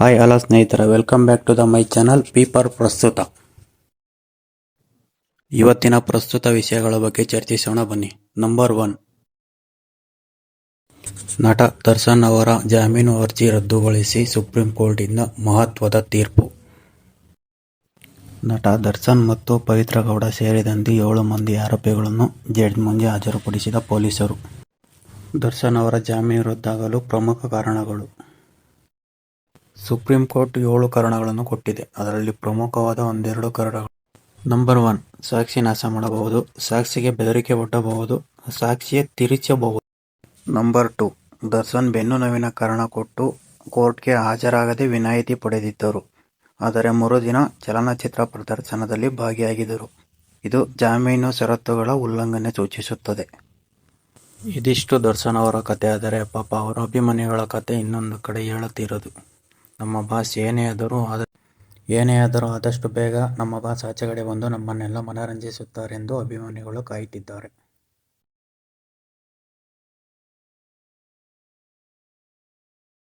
Hi hello ಸ್ನೇಹಿತರ welcome back to the my channel ಪೀಪರ್ ಪ್ರಸ್ತುತ ಇವತ್ತಿನ ಪ್ರಸ್ತುತ ವಿಷಯಗಳ ಬಗ್ಗೆ ಚರ್ಚಿಸೋಣ, ಬನ್ನಿ. ನಂಬರ್ ಒನ್ ನಟ ದರ್ಶನ್ ಅವರ ಜಾಮೀನು ಅರ್ಜಿ ರದ್ದುಗೊಳಿಸಿ ಸುಪ್ರೀಂ ಕೋರ್ಟಿಂದ ಮಹತ್ವದ ತೀರ್ಪು. ನಟ ದರ್ಶನ್ ಮತ್ತು ಪವಿತ್ರ ಗೌಡ ಸೇರಿದಂತೆ ಏಳು ಮಂದಿ ಆರೋಪಿಗಳನ್ನು ಜಡ್ಜ್ ಮುಂದೆ ಹಾಜರುಪಡಿಸಿದ ಪೊಲೀಸರು. ದರ್ಶನ್ ಅವರ ಜಾಮೀನು ರದ್ದಾಗಲು ಪ್ರಮುಖ ಕಾರಣಗಳು. ಸುಪ್ರೀಂ ಕೋರ್ಟ್ ಏಳು ಕಾರಣಗಳನ್ನು ಕೊಟ್ಟಿದೆ. ಅದರಲ್ಲಿ ಪ್ರಮುಖವಾದ ಒಂದೆರಡು ಕಾರಣಗಳು. ನಂಬರ್ ಒನ್ ಸಾಕ್ಷಿ ನಾಶ ಮಾಡಬಹುದು, ಸಾಕ್ಷಿಗೆ ಬೆದರಿಕೆ ಒಡ್ಡಬಹುದು, ಸಾಕ್ಷಿಯೇ ತಿರುಚಬಹುದು. ನಂಬರ್ ಟು ದರ್ಶನ್ ಬೆನ್ನು ನೋವಿನ ಕಾರಣ ಕೊಟ್ಟು ಕೋರ್ಟ್ಗೆ ಹಾಜರಾಗದೆ ವಿನಾಯಿತಿ ಪಡೆದಿದ್ದರು. ಆದರೆ ಮರುದಿನ ಚಲನಚಿತ್ರ ಪ್ರದರ್ಶನದಲ್ಲಿ ಭಾಗಿಯಾಗಿದ್ದರು. ಇದು ಜಾಮೀನು ಷರತ್ತುಗಳ ಉಲ್ಲಂಘನೆ ಸೂಚಿಸುತ್ತದೆ. ಇದಿಷ್ಟು ದರ್ಶನ್ ಅವರ ಕಥೆ ಆದರೆ ಪಾಪ ಅವರ ಅಭಿಮಾನಿಗಳ ಕತೆ ಇನ್ನೊಂದು ಕಡೆ ಹೇಳುತ್ತಿರೋದು ನಮ್ಮ ಬಾಸ್ ಏನೇ ಆದರೂ ಆದ ಏನೇ ಆದರೂ ಆದಷ್ಟು ಬೇಗ ನಮ್ಮ ಬಾಸ್ ಆಚೆಗಡೆ ಬಂದು ನಮ್ಮನ್ನೆಲ್ಲ ಮನರಂಜಿಸುತ್ತಾರೆಂದು ಅಭಿಮಾನಿಗಳು ಕಾಯುತ್ತಿದ್ದಾರೆ